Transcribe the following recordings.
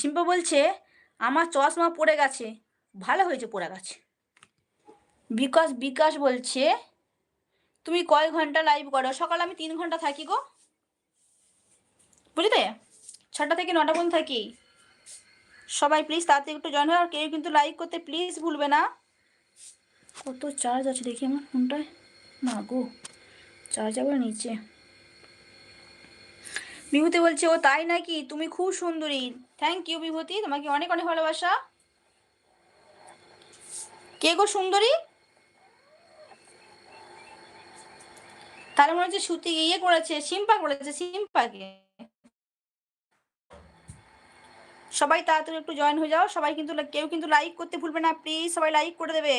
সিম্পা বলছে, আমার চশমা পড়ে গেছে। ভালো হয়েছে পড়ে গেছে। বিকাশ বিকাশ বলছে, তুমি কয় ঘণ্টা লাইভ করো? সকালে আমি তিন ঘণ্টা থাকি গো। বুঝলে? ছটা থেকে নটা পর্যন্ত থাকি। সবাই প্লিজ তাড়াতাড়ি একটু জয়েন হয় আর কেউ কিন্তু লাইক করতে প্লিজ ভুলবে না। কত চার্জ আছে দেখি আমার ফোনটায় না গো চার্জ আবার নিচে। বিভূতি বলছে, ও তাই নাকি? তুমি খুব সুন্দরী। Thank you Bibhuti. তোমাকে অনেক অনেক ভালোবাসা। কে গো সুন্দরী? তাহলে মনে হচ্ছে সুতি ইয়ে করেছে, সিম্পা করেছে, সিম্পাকে। সবাই তাড়াতাড়ি একটু জয়েন হয়ে যাও। সবাই কিন্তু কেউ কিন্তু লাইক করতে ভুলবে না। প্লিজ সবাই লাইক করে দেবে।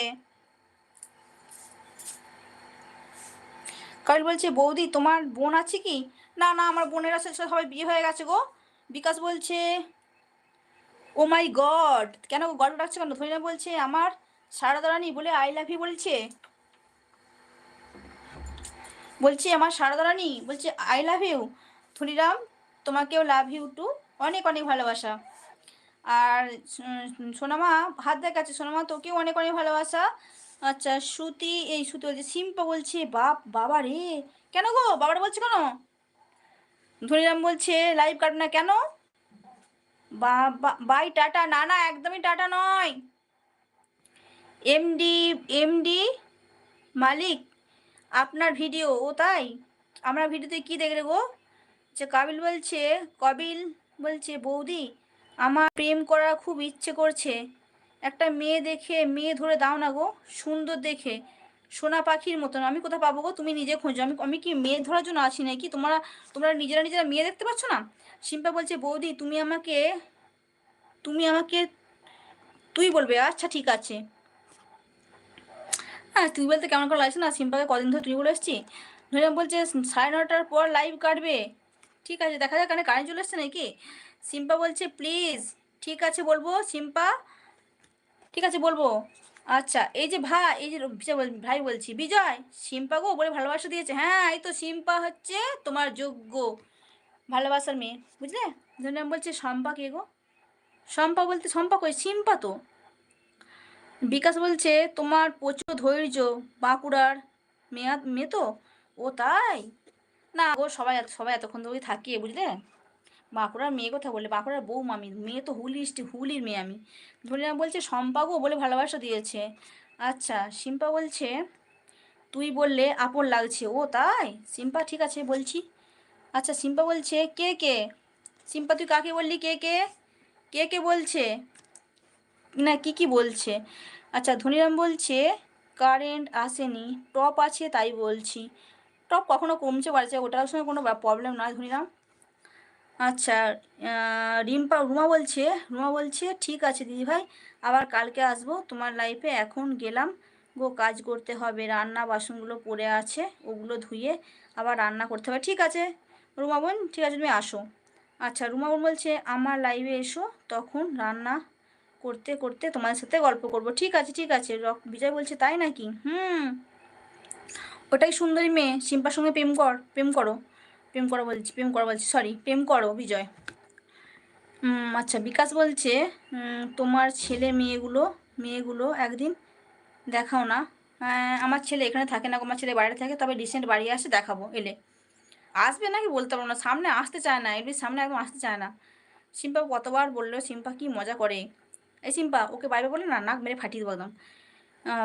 কাবিল বলছে, বৌদি, তোমার বোন আছে কি? না না, আমার বোনের আছে সবাই বিয়ে হয়ে গেছে গো। বিকাশ বলছে ও মাই গড কেন গড ডাকছে কেন? ধরিনা বলছে, আমার সারদা রানী বলে আই লাভ ইউ বলছে। বলছি, আমার সারদা বলছে আই লাভ ইউ ধনিরাম তোমাকেও লাভ ইউ টু অনেক অনেক ভালোবাসা। আর সোনামা, হাত দেখাচ্ছে। সোনামা, তোকেও অনেক অনেক ভালোবাসা। আচ্ছা শ্রুতি, এই শ্রুতি বলছে, সিম্পা বলছে, বাপ, বাবা রে। কেন গো? বাবারা বলছে কেন? ধনিরাম বলছে লাইভ কাট না কেন? Bye tata. না না, একদমই টাটা নয়। এমডি এমডি মালিক, আপনার ভিডিও, ও তাই? আমরা ভিডিওতে কি দেখলে গো যে কাবিল বলছে, কবিল বলছে, বৌদি, আমার প্রেম করার খুব ইচ্ছে করছে। একটা মেয়ে দেখে, মেয়ে ধরে দাও না গো, সুন্দর দেখে, সোনা পাখির মতন। আমি কোথাও পাবো গো? তুমি নিজে খোঁজো। আমি আমি কি মেয়ে ধরার জন্য আছি নাকি? তোমরা তোমরা নিজেরা নিজেরা মেয়ে দেখতে পাচ্ছ না? সিম্পা বলছে, বৌদি, তুমি আমাকে তুমি আমাকে, তুই বলবে আচ্ছা ঠিক আছে। হ্যাঁ তুই বলতে কেমন করে লাগছে না? সিম্পাকে কদিন ধরে তুই বলে এসছি? ধরে বলছে, সাড়ে নটার পর লাইভ কাটবে। ঠিক আছে, দেখা যাক কারণে কারেন্ট চলে এসছে নাকি? সিম্পা বলছে প্লিজ ঠিক আছে বলব সিম্পা ঠিক আছে, বলব? আচ্ছা এই যে ভাই, এই যে ভাই বলছি, বিজয় সিম্পা গো বলে ভালোবাসা দিয়েছে। হ্যাঁ এই তো সিম্পা হচ্ছে তোমার যোগ্য ভালোবাসার মেয়ে, বুঝলে? ধরে বলছে, শম্পা কে গো? শম্পা বলতে, শম্পা কই? সিম্পা তো। বিকাশ বলছে, তোমার প্রচুর ধৈর্য, বাঁকুড়ার মেয়া, মেয়ে তো? ও তাই? না ও সবাই সবাই এতক্ষণ ধরে থাকি বুঝলে? বাঁকুড়ার মেয়ে কথা বললে, বাঁকুড়ার বউ মামি মেয়ে তো হুলি হুলির মেয়ে আমি। ধরিনা বলছে সম্পাগো বলে ভালোবাসা দিয়েছে। আচ্ছা সিম্পা বলছে, তুই বললে আপন লাগছে। ও তাই? সিম্পা ঠিক আছে, বলছি। আচ্ছা সিম্পা বলছে, কে কে? সিম্পা তুই কাকে বললি, কে কে? কে কে? বলছে। না, কি কি বলছে? আচ্ছা ধনিরাম বলছে, কারেন্ট আসেনি, টপ আছে তাই বলছি। টপ কখনো কমছে, বাড়ছে, ওটার সঙ্গে কোনো প্রবলেম নয়, ধনিরাম। আচ্ছা রিম্পা, রুমা বলছে রুমা বলছে, ঠিক আছে দিদিভাই আবার কালকে আসব, তোমার লাইফে এখন গেলাম, গো কাজ করতে হবে, রান্না বাসনগুলো পড়ে আছে, ওগুলো ধুয়ে আবার রান্না করতে হবে, ঠিক আছে? রুমা বোন, ঠিক আছে, তুমি আসো। আচ্ছা রুমা বোন বলছে, আমার লাইভে এসো, তখন রান্না করতে করতে তোমাদের সাথে গল্প করব, ঠিক আছে ঠিক আছে, রক, বিজয় বলছে, তাই নাকি? হুম। ওটাই সুন্দরী মেয়ে, সিম্পার সঙ্গে প্রেম কর, প্রেম করো। প্রেম করো বলছি, প্রেম করো বলছি সরি প্রেম করো, বিজয়। আচ্ছা বিকাশ বলছে তোমার ছেলে মেয়েগুলো মেয়েগুলো একদিন দেখাও না। আমার ছেলে এখানে থাকে না, আমার ছেলে বাইরে থাকে, তবে রিসেন্ট বাড়ি আসে, দেখাবো, এলে। আসবে নাকি বলতে পারব না, সামনে আসতে চায় না, এমনি সামনে একদম আসতে চায় না। সিম্পা কতবার বলল সিম্পা কি মজা করে। এই সিম্পা ওকে বাইরে বলে না, নাক মেরে ফাটিয়ে দেবো একদম।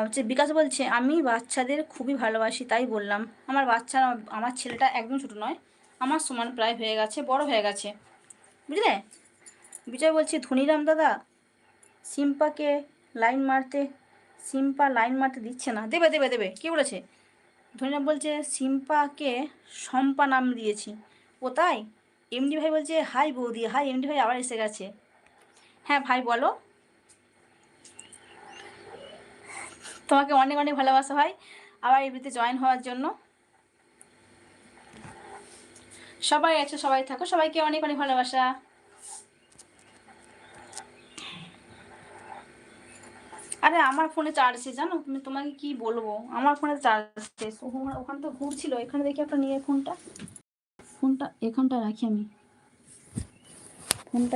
হচ্ছে বিকাশ বলছে, আমি বাচ্চাদের খুবই ভালোবাসি, তাই বললাম। আমার বাচ্চা আমার ছেলেটা একদম ছোটো নয় আমার সমান প্রায় হয়ে গেছে, বড় হয়ে গেছে। বুঝলে? বিজয় বলছি, ধনিরাম দাদা, সিম্পাকে লাইন মারতে, সিম্পা লাইন মারতে দিচ্ছে না। দেবে দেবে দেবে, কে বলেছে? ধনিরাম বলছে, সিম্পাকে সম্পা নাম দিয়েছি। ও তাই? এমডি ভাই বলছে, হাই বৌদি, হাই। এমডি ভাই আবার এসে গেছে। হ্যাঁ ভাই, বলো। তোমাকে অনেক অনেক ভালোবাসা হয় আবার এমনিতে জয়েন হওয়ার জন্য। সবাই আছে, সবাই থাকো, সবাইকে অনেক অনেক ভালোবাসা। আরে, আমার ফোনে চার্জ শেষ জানো? তুমি তোমাকে কি বলব? আমার ফোনে চার্জ শেষ ওখানে তো ঘুরছিল, এখানে দেখি একটা নিয়ে ফোনটা। ফোনটা এখানটা রাখি আমি।